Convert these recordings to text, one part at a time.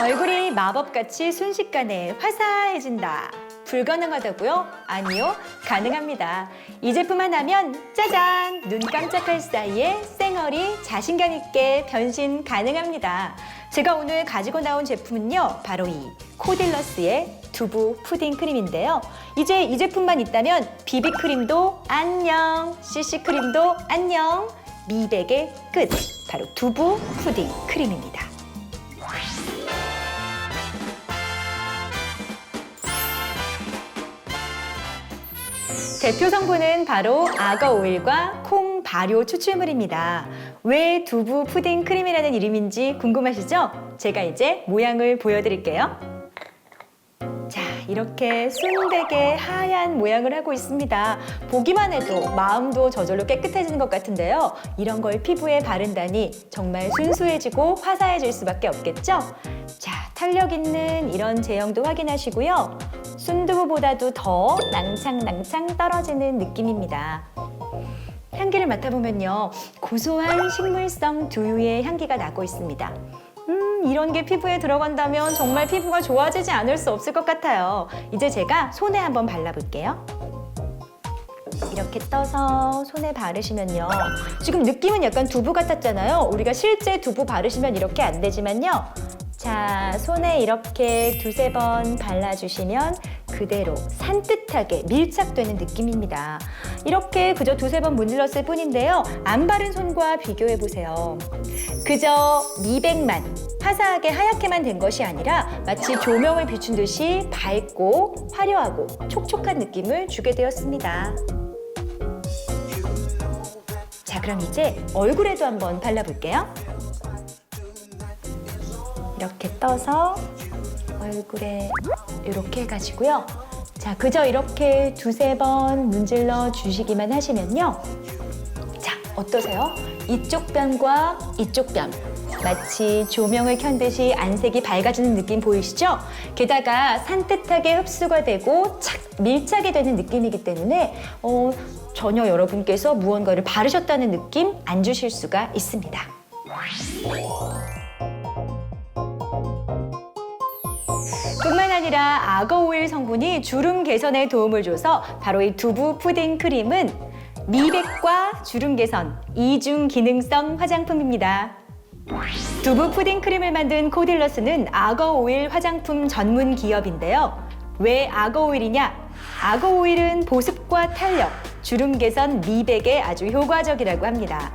얼굴이 마법같이 순식간에 화사해진다. 불가능하다고요? 아니요, 가능합니다. 이 제품 하나면 짜잔! 눈 깜짝할 사이에 쌩얼이 자신감 있게 변신 가능합니다. 제가 오늘 가지고 나온 제품은요, 바로 이 코딜러스의 두부 푸딩 크림인데요. 이제 이 제품만 있다면 비비크림도 안녕, CC크림도 안녕, 미백의 끝. 바로 두부 푸딩 크림입니다. 대표 성분은 바로 악어 오일과 콩 발효 추출물입니다. 왜 두부 푸딩 크림이라는 이름인지 궁금하시죠? 제가 이제 모양을 보여드릴게요. 자, 이렇게 순백의 하얀 모양을 하고 있습니다. 보기만 해도 마음도 저절로 깨끗해지는 것 같은데요. 이런 걸 피부에 바른다니 정말 순수해지고 화사해질 수밖에 없겠죠? 자, 탄력 있는 이런 제형도 확인하시고요. 순두부보다도 더 낭창낭창 떨어지는 느낌입니다. 향기를 맡아보면요. 고소한 식물성 두유의 향기가 나고 있습니다. 음, 이런 게 피부에 들어간다면 정말 피부가 좋아지지 않을 수 없을 것 같아요. 이제 제가 손에 한번 발라볼게요. 이렇게 떠서 손에 바르시면요. 지금 느낌은 약간 두부 같았잖아요. 우리가 실제 두부 바르시면 이렇게 안 되지만요. 자, 손에 이렇게 두세 번 발라주시면 그대로 산뜻하게 밀착되는 느낌입니다. 이렇게 그저 두세 번 문질렀을 뿐인데요. 안 바른 손과 비교해 보세요. 그저 미백만 화사하게 하얗게만 된 것이 아니라 마치 조명을 비춘 듯이 밝고 화려하고 촉촉한 느낌을 주게 되었습니다. 자, 그럼 이제 얼굴에도 한번 발라볼게요. 이렇게 떠서 얼굴에 이렇게 해가지고요. 자, 그저 이렇게 두세 번 문질러 주시기만 하시면요. 자, 어떠세요? 이쪽 뺨과 이쪽 뺨. 마치 조명을 켠 듯이 안색이 밝아지는 느낌 보이시죠? 게다가 산뜻하게 흡수가 되고 착 밀착이 되는 느낌이기 때문에 어, 전혀 여러분께서 무언가를 바르셨다는 느낌 안 주실 수가 있습니다. 아니라 악어 오일 성분이 주름 개선에 도움을 줘서 바로 이 두부 푸딩 크림은 미백과 주름 개선 이중 기능성 화장품입니다. 두부 푸딩 크림을 만든 코딜러스는 악어 오일 화장품 전문 기업인데요. 왜 악어 오일이냐? 악어 오일은 보습과 탄력, 주름 개선, 미백에 아주 효과적이라고 합니다.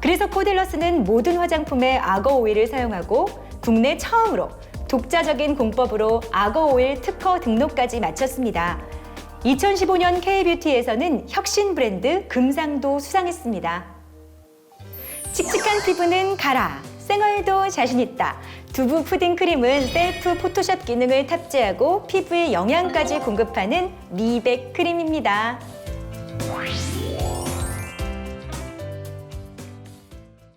그래서 코딜러스는 모든 화장품에 악어 오일을 사용하고 국내 처음으로 독자적인 공법으로 악어 오일 특허 등록까지 마쳤습니다. 2015년 K뷰티에서는 혁신 브랜드 금상도 수상했습니다. 칙칙한 피부는 가라. 생얼도 자신 있다. 두부 푸딩 크림은 셀프 포토샵 기능을 탑재하고 피부에 영양까지 공급하는 미백 크림입니다.